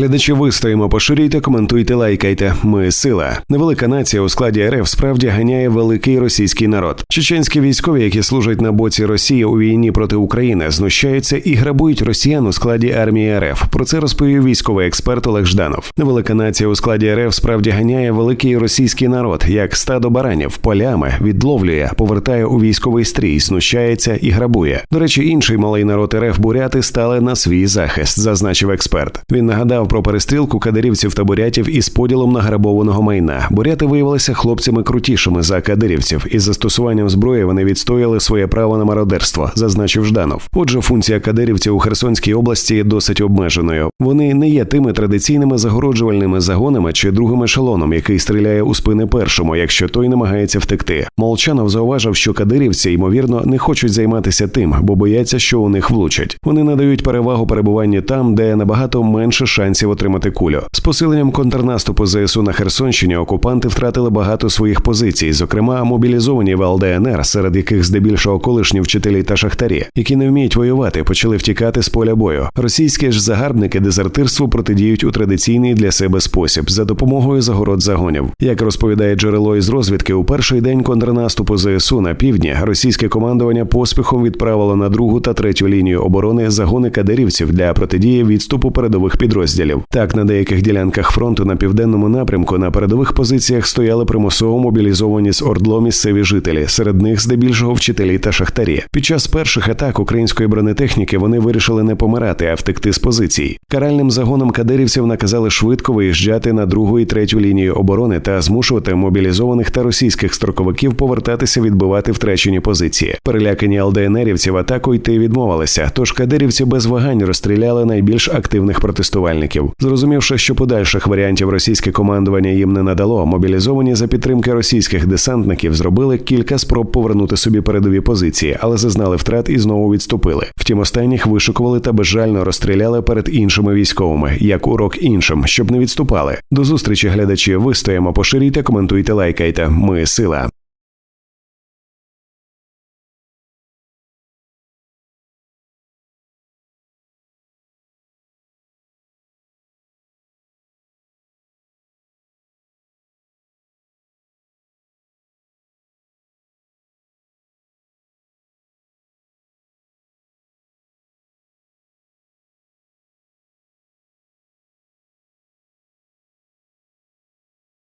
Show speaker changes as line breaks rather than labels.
Глядачі вистоїмо, поширюйте, коментуйте, лайкайте. Ми сила. Невелика нація у складі РФ справді ганяє великий російський народ. Чеченські військові, які служать на боці Росії у війні проти України, знущаються і грабують росіян у складі армії РФ. Про це розповів військовий експерт Олег Жданов. Невелика нація у складі РФ справді ганяє великий російський народ, як стадо баранів, полями відловлює, повертає у військовий стрій, знущається і грабує. До речі, інший малий народ РФ буряти стали на свій захист, зазначив експерт. Він нагадав про перестрілку кадирівців та бурятів із поділом награбованого майна. Буряти виявилися хлопцями крутішими за кадирівців, і застосуванням зброї вони відстояли своє право на мародерство, зазначив Жданов. Отже, функція кадирівців у Херсонській області є досить обмеженою. Вони не є тими традиційними загороджувальними загонами чи другим ешелоном, який стріляє у спини першому, якщо той намагається втекти. Молчанов зауважив, що кадирівці ймовірно не хочуть займатися тим, бо бояться, що у них влучать. Вони надають перевагу перебуванню там, де набагато менше шансів отримати кулю. З посиленням контрнаступу ЗСУ на Херсонщині окупанти втратили багато своїх позицій, зокрема мобілізовані в ЛДНР, серед яких здебільшого колишні вчителі та шахтарі, які не вміють воювати, почали втікати з поля бою. Російські ж загарбники дезертирству протидіють у традиційний для себе спосіб за допомогою загород загонів. Як розповідає джерело із розвідки, у перший день контрнаступу ЗСУ на півдні російське командування поспіхом відправило на другу та третю лінію оборони загони кадирівців для протидії відступу передових підрозділів. Так, на деяких ділянках фронту на південному напрямку на передових позиціях стояли примусово мобілізовані з ордло місцеві жителі, серед них здебільшого вчителі та шахтарі. Під час перших атак української бронетехніки вони вирішили не помирати, а втекти з позицій. Каральним загонам кадирівців наказали швидко виїжджати на другу і третю лінію оборони та змушувати мобілізованих та російських строковиків повертатися відбивати втрачені позиції. Перелякані ЛДНРівці в атаку йти відмовилися. Тож кадирівці без вагань розстріляли найбільш активних протестувальників. Зрозумівши, що подальших варіантів російське командування їм не надало, мобілізовані за підтримки російських десантників зробили кілька спроб повернути собі передові позиції, але зазнали втрат і знову відступили. Втім, останніх вишукували та безжально розстріляли перед іншими військовими, як урок іншим, щоб не відступали. До зустрічі глядачі. Вистоїмо, поширюйте, коментуйте, лайкайте. Ми сила.